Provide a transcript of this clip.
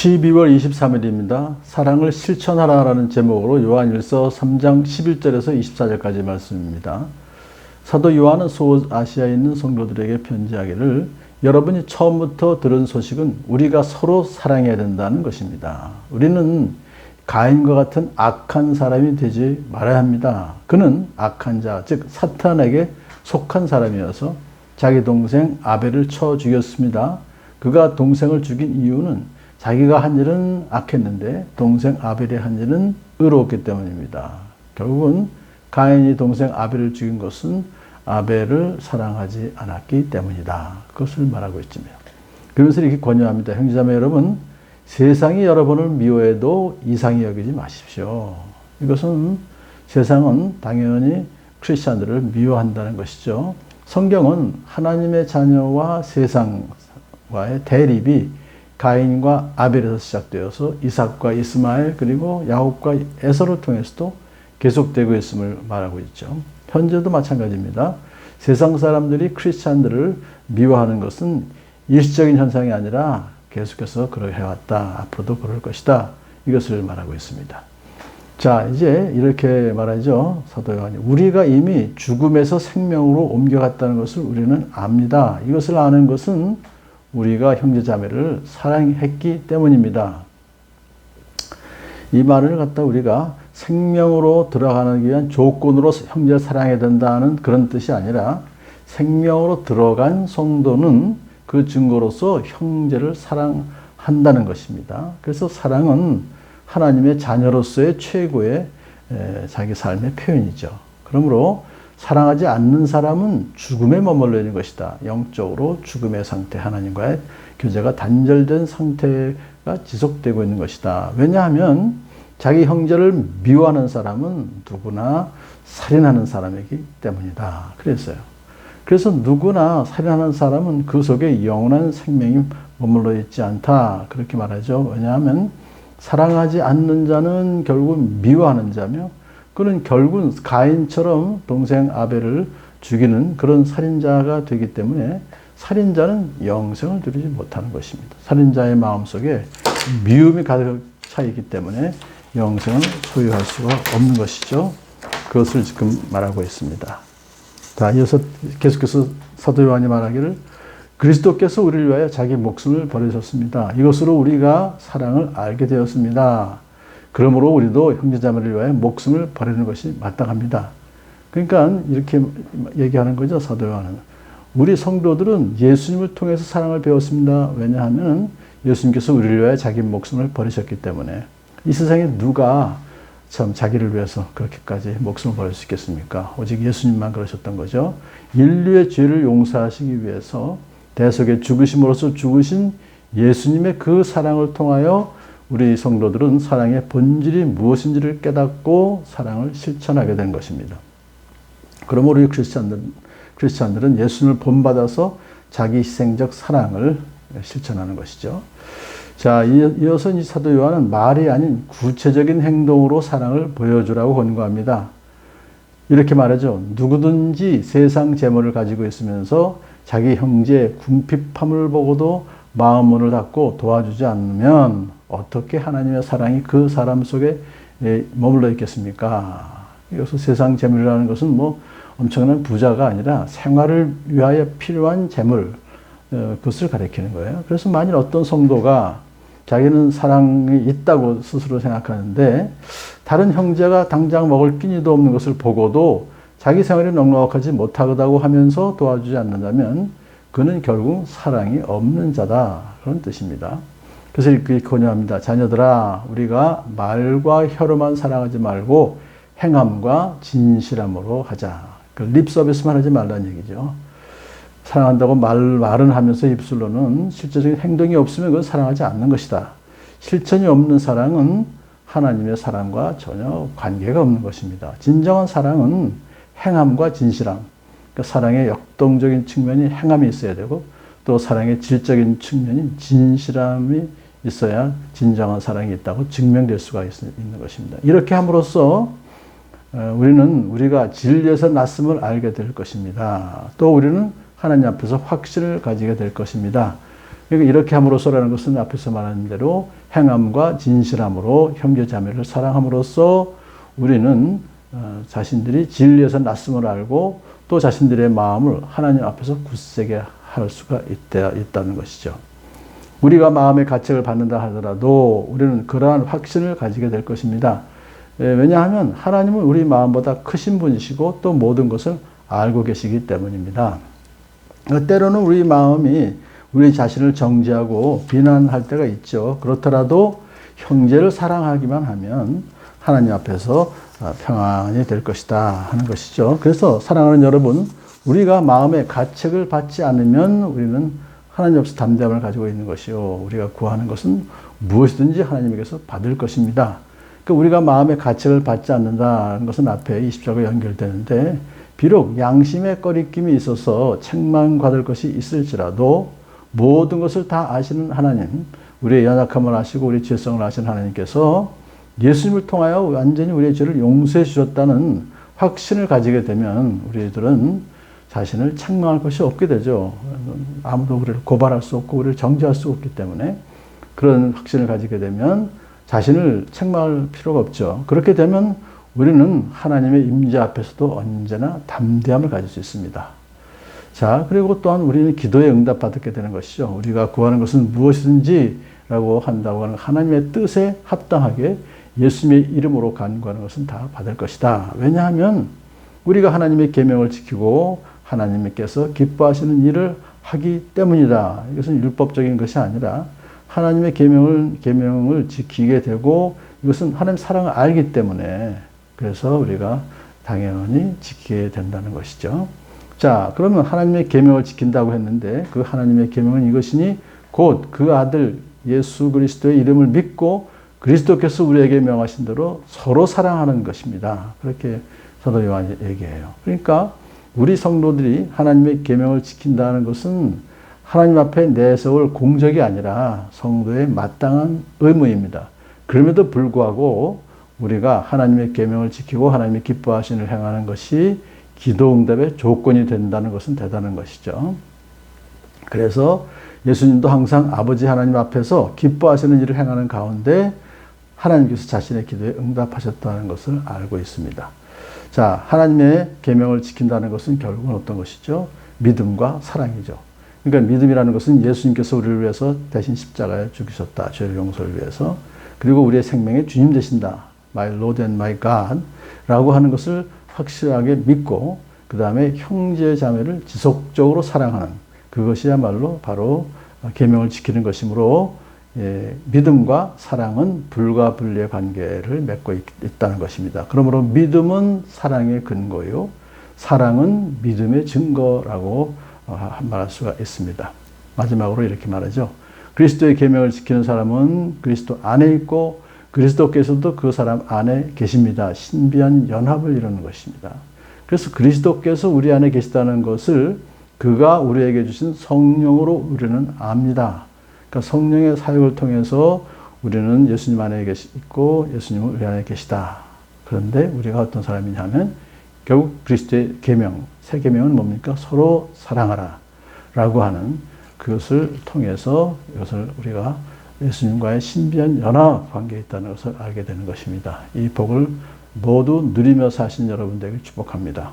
12월 23일입니다. 사랑을 실천하라라는 제목으로 요한일서 3장 11절에서 24절까지 말씀입니다. 사도 요한은 소아시아에 있는 성도들에게 편지하기를 여러분이 처음부터 들은 소식은 우리가 서로 사랑해야 된다는 것입니다. 우리는 가인과 같은 악한 사람이 되지 말아야 합니다. 그는 악한 자, 즉 사탄에게 속한 사람이어서 자기 동생 아벨을 쳐 죽였습니다. 그가 동생을 죽인 이유는 자기가 한 일은 악했는데 동생 아벨이 한 일은 의로웠기 때문입니다. 결국은 가인이 동생 아벨을 죽인 것은 아벨을 사랑하지 않았기 때문이다. 그것을 말하고 있지요. 그러면서 이렇게 권유합니다. 형제자매 여러분, 세상이 여러분을 미워해도 이상히 여기지 마십시오. 이것은 세상은 당연히 크리스찬들을 미워한다는 것이죠. 성경은 하나님의 자녀와 세상과의 대립이 가인과 아벨에서 시작되어서 이삭과 이스마엘 그리고 야곱과 에서를 통해서도 계속되고 있음을 말하고 있죠. 현재도 마찬가지입니다. 세상 사람들이 크리스찬들을 미워하는 것은 일시적인 현상이 아니라 계속해서 그러 해왔다. 앞으로도 그럴 것이다. 이것을 말하고 있습니다. 자, 이제 이렇게 말하죠. 사도 요한이. 우리가 이미 죽음에서 생명으로 옮겨갔다는 것을 우리는 압니다. 이것을 아는 것은 우리가 형제자매를 사랑했기 때문입니다. 이 말을 갖다 우리가 생명으로 들어가기 위한 조건으로 형제를 사랑해야 된다는 그런 뜻이 아니라 생명으로 들어간 성도는 그 증거로서 형제를 사랑한다는 것입니다. 그래서 사랑은 하나님의 자녀로서의 최고의 자기 삶의 표현이죠. 그러므로 사랑하지 않는 사람은 죽음에 머물러 있는 것이다. 영적으로 죽음의 상태, 하나님과의 교제가 단절된 상태가 지속되고 있는 것이다. 왜냐하면 자기 형제를 미워하는 사람은 누구나 살인하는 사람이기 때문이다. 그랬어요. 그래서 누구나 살인하는 사람은 그 속에 영원한 생명이 머물러 있지 않다. 그렇게 말하죠. 왜냐하면 사랑하지 않는 자는 결국 미워하는 자며 그는 결국은 가인처럼 동생 아벨을 죽이는 그런 살인자가 되기 때문에 살인자는 영생을 누리지 못하는 것입니다. 살인자의 마음속에 미움이 가득 차 있기 때문에 영생을 소유할 수가 없는 것이죠. 그것을 지금 말하고 있습니다. 자, 이어서 계속해서 사도 요한이 말하기를 그리스도께서 우리를 위하여 자기 목숨을 버리셨습니다. 이것으로 우리가 사랑을 알게 되었습니다. 그러므로 우리도 형제자매를 위하여 목숨을 버리는 것이 마땅합니다. 그러니까 이렇게 얘기하는 거죠, 사도 요한은. 우리 성도들은 예수님을 통해서 사랑을 배웠습니다. 왜냐하면 예수님께서 우리를 위하여 자기 목숨을 버리셨기 때문에 이 세상에 누가 참 자기를 위해서 그렇게까지 목숨을 버릴 수 있겠습니까? 오직 예수님만 그러셨던 거죠. 인류의 죄를 용서하시기 위해서 대속의 죽으심으로써 죽으신 예수님의 그 사랑을 통하여 우리 성도들은 사랑의 본질이 무엇인지를 깨닫고 사랑을 실천하게 된 것입니다. 그러므로 우리 크리스찬들, 크리스찬들은 예수님을 본받아서 자기 희생적 사랑을 실천하는 것이죠. 자, 이어서 이 사도 요한은 말이 아닌 구체적인 행동으로 사랑을 보여주라고 권고합니다. 이렇게 말하죠. 누구든지 세상 재물을 가지고 있으면서 자기 형제 궁핍함을 보고도 마음 문을 닫고 도와주지 않으면 어떻게 하나님의 사랑이 그 사람 속에 예, 머물러 있겠습니까? 여기서 세상 재물이라는 것은 뭐 엄청난 부자가 아니라 생활을 위하여 필요한 재물, 어, 그것을 가리키는 거예요. 그래서 만일 어떤 성도가 자기는 사랑이 있다고 스스로 생각하는데 다른 형제가 당장 먹을 끼니도 없는 것을 보고도 자기 생활이 넉넉하지 못하다고 하면서 도와주지 않는다면 그는 결국 사랑이 없는 자다. 그런 뜻입니다. 그래서 이렇게 권유합니다. 자녀들아, 우리가 말과 혀로만 사랑하지 말고 행함과 진실함으로 하자. 그 립 서비스만 하지 말라는 얘기죠. 사랑한다고 말, 말은 하면서 입술로는 실제적인 행동이 없으면 그건 사랑하지 않는 것이다. 실천이 없는 사랑은 하나님의 사랑과 전혀 관계가 없는 것입니다. 진정한 사랑은 행함과 진실함. 그러니까 사랑의 역동적인 측면이 행함이 있어야 되고 또 사랑의 질적인 측면인 진실함이 있어야 진정한 사랑이 있다고 증명될 수가 있, 는 것입니다. 이렇게 함으로써 어, 우리는 우리가 진리에서 났음을 알게 될 것입니다. 또 우리는 하나님 앞에서 확신을 가지게 될 것입니다. 그러니까 이렇게 함으로써라는 것은 앞에서 말한 대로 행함과 진실함으로 형제 자매를 사랑함으로써 우리는 어, 자신들이 진리에서 낯섦을 알고 또 자신들의 마음을 하나님 앞에서 굳세게 할 수가 있다, 있다는 것이죠. 우리가 마음의 가책을 받는다 하더라도 우리는 그러한 확신을 가지게 될 것입니다. 예, 왜냐하면 하나님은 우리 마음보다 크신 분이시고 또 모든 것을 알고 계시기 때문입니다. 때로는 우리 마음이 우리 자신을 정죄하고 비난할 때가 있죠. 그렇더라도 형제를 사랑하기만 하면 하나님 앞에서 평안이 될 것이다 하는 것이죠. 그래서 사랑하는 여러분, 우리가 마음의 가책을 받지 않으면 우리는 하나님 앞에서 담대함을 가지고 있는 것이요. 우리가 구하는 것은 무엇이든지 하나님에게서 받을 것입니다. 그 우리가 마음의 가책을 받지 않는다는 것은 앞에 20절과 연결되는데 비록 양심의 꺼리낌이 있어서 책망받을 것이 있을지라도 모든 것을 다 아시는 하나님, 우리의 연약함을 아시고 우리 죄성을 아시는 하나님께서 예수님을 통하여 완전히 우리의 죄를 용서해 주셨다는 확신을 가지게 되면 우리들은 자신을 책망할 것이 없게 되죠. 아무도 우리를 고발할 수 없고 우리를 정죄할 수 없기 때문에 그런 확신을 가지게 되면 자신을 책망할 필요가 없죠. 그렇게 되면 우리는 하나님의 임재 앞에서도 언제나 담대함을 가질 수 있습니다. 자, 그리고 또한 우리는 기도에 응답받게 되는 것이죠. 우리가 구하는 것은 무엇이든지라고 한다고 하는 하나님의 뜻에 합당하게 예수님의 이름으로 간구하는 것은 다 받을 것이다. 왜냐하면 우리가 하나님의 계명을 지키고 하나님께서 기뻐하시는 일을 하기 때문이다. 이것은 율법적인 것이 아니라 하나님의 계명을 계명을 지키게 되고 이것은 하나님 사랑을 알기 때문에 그래서 우리가 당연히 지키게 된다는 것이죠. 자, 그러면 하나님의 계명을 지킨다고 했는데 그 하나님의 계명은 이것이니 곧 그 아들 예수 그리스도의 이름을 믿고 그리스도께서 우리에게 명하신 대로 서로 사랑하는 것입니다. 그렇게 사도 요한이 얘기해요. 그러니까 우리 성도들이 하나님의 계명을 지킨다는 것은 하나님 앞에 내세울 공적이 아니라 성도의 마땅한 의무입니다. 그럼에도 불구하고 우리가 하나님의 계명을 지키고 하나님의 기뻐하시는 행하는 것이 기도 응답의 조건이 된다는 것은 대단한 것이죠. 그래서 예수님도 항상 아버지 하나님 앞에서 기뻐하시는 일을 행하는 가운데 하나님께서 자신의 기도에 응답하셨다는 것을 알고 있습니다. 자, 하나님의 계명을 지킨다는 것은 결국은 어떤 것이죠? 믿음과 사랑이죠. 그러니까 믿음이라는 것은 예수님께서 우리를 위해서 대신 십자가에 죽으셨다. 죄를 용서를 위해서. 그리고 우리의 생명의 주님 되신다. My Lord and my God. 라고 하는 것을 확실하게 믿고, 그 다음에 형제 자매를 지속적으로 사랑하는 그것이야말로 바로 계명을 지키는 것이므로 예, 믿음과 사랑은 불과 분리의 관계를 맺고 있, 다는 것입니다. 그러므로 믿음은 사랑의 근거요, 사랑은 믿음의 증거라고 어, 말할 수가 있습니다. 마지막으로 이렇게 말하죠. 그리스도의 계명을 지키는 사람은 그리스도 안에 있고 그리스도께서도 그 사람 안에 계십니다. 신비한 연합을 이루는 것입니다. 그래서 그리스도께서 우리 안에 계시다는 것을 그가 우리에게 주신 성령으로 우리는 압니다. 그러니까 성령의 사역을 통해서 우리는 예수님 안에 계시고 예수님은 우리 안에 계시다. 그런데 우리가 어떤 사람이냐면 결국 그리스도의 계명, 새 계명은 뭡니까? 서로 사랑하라. 라고 하는 그것을 통해서 이것을 우리가 예수님과의 신비한 연합 관계에 있다는 것을 알게 되는 것입니다. 이 복을 모두 누리며 사신 여러분들에게 축복합니다.